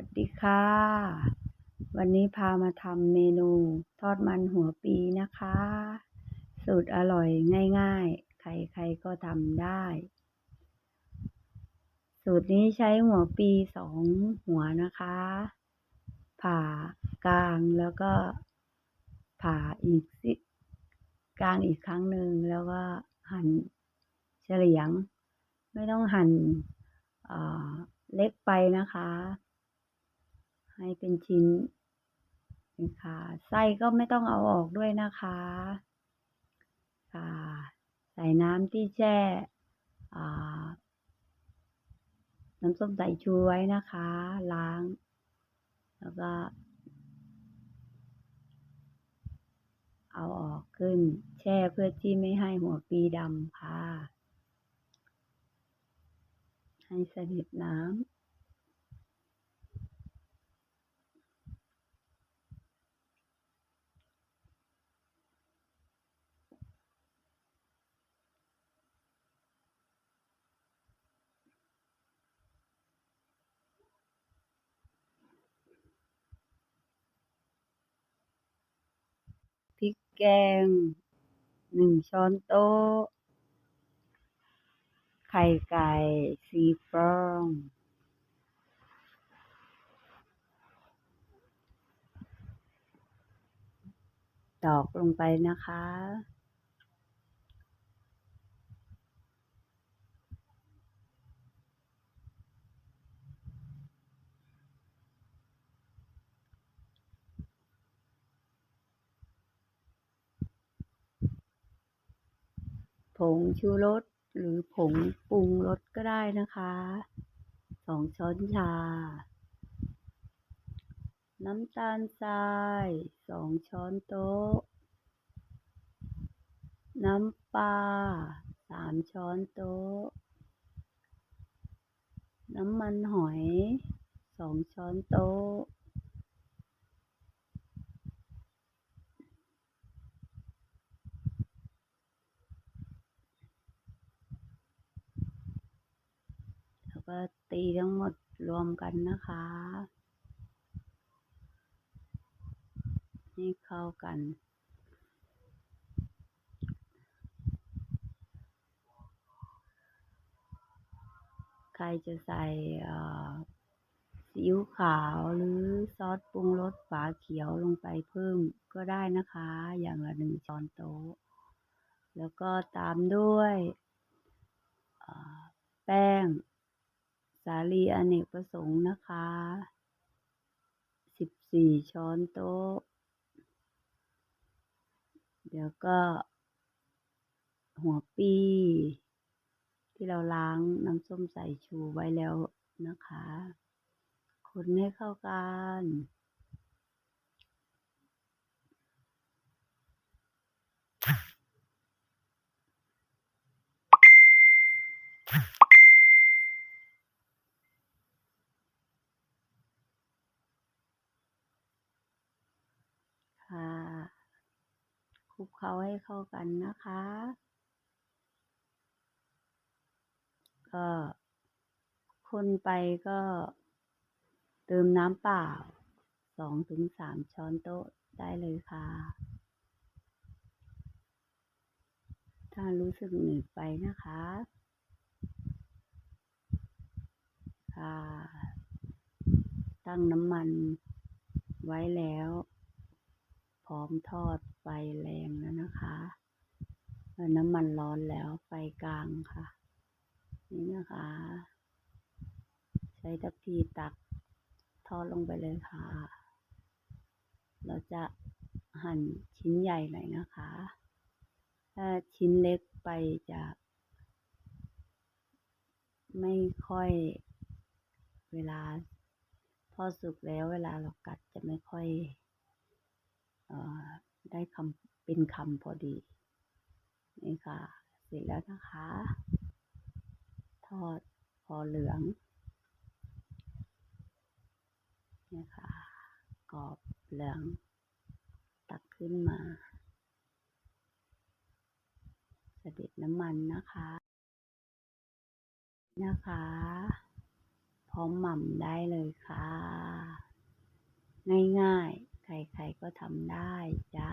วัสดีค่ะ วันนี้พามาทำเมนูทอดมันหัวปีนะคะ สูตรอร่อยง่ายๆ ใครๆก็ทำได้ สูตรนี้ใช้หัวปีสองหัวนะคะ ผ่ากลางแล้วก็ผ่าอีกสิกลางอีกครั้งหนึ่งแล้วก็หั่นเฉลียง ไม่ต้องหั่นเล็กไปนะคะ ให้เป็นชิ้นค่ะ ไส้ก็ไม่ต้องเอาออกด้วยนะคะ ค่ะ ใส่น้ำที่แช่น้ำส้มสายชูไว้นะคะ ล้าง แล้วก็ เอาออกขึ้น แช่เพื่อที่ไม่ให้หัวปีดำค่ะ ให้สนิทน้ำ พริกแกงหนึ่งช้อนโต๊ะ ไข่ไก่สี่ฟอง ตอกลงไปนะคะ ผงชูรสหรือผงปรุงรสก็ได้นะคะสองช้อนชา น้ำตาลทรายสองช้อนโต๊ะ น้ำปลาสามช้อนโต๊ะ น้ำมันหอยสองช้อนโต๊ะ ก็ตีทั้งหมดรวมกันนะคะ ให้เข้ากัน ใครจะใส่ซีอิ๊วขาวหรือซอสปรุงรสฝาเขียวลงไปเพิ่มก็ได้นะคะ อย่างละหนึ่งช้อนโต๊ะ แล้วก็ตามด้วยแป้งาลีอเนกประสงค์นะคะ สิบสี่ช้อนโต๊ะ เดี๋ยวก็ หัวปี ที่เราล้างน้ำส้มสายชูไว้แล้วนะคะ คนให้เข้ากันค่ะค ลุกเคล้าให้เข้ากันนะคะ ก็คนไปก็เติมน้ำเปล่าสองถึงสามช้อนโต๊ะได้เลยค่ะ ถ้ารู้สึกหนืดไปนะคะ ค่ะ ตั้งน้ำมันไว้แล้ว พร้อมทอด แรงแล้วนะคะน้ำมันร้อนแล้วไฟกลางค่ะ นี่นะคะ ใช้ทัพพีตักทอดลงไปเลยค่ะ เราจะหั่นชิ้นใหญ่หน่อยนะคะ ถ้าชิ้นเล็กไปจะไม่ค่อยเวลาพอสุกแล้วเวลาเรากัดจะไม่ค่อย เอ่อ ได้คำเป็นคำพอดีนี่ค่ะ เสร็จแล้วนะคะ ทอดพอเหลืองนี่ค่ะกรอบเหลือง ตักขึ้นมาเสด็จน้ำมันนะคะ นะคะ พร้อมหม่ำได้เลยค่ะ ง่ายๆ ใครๆก็ทำได้จ้า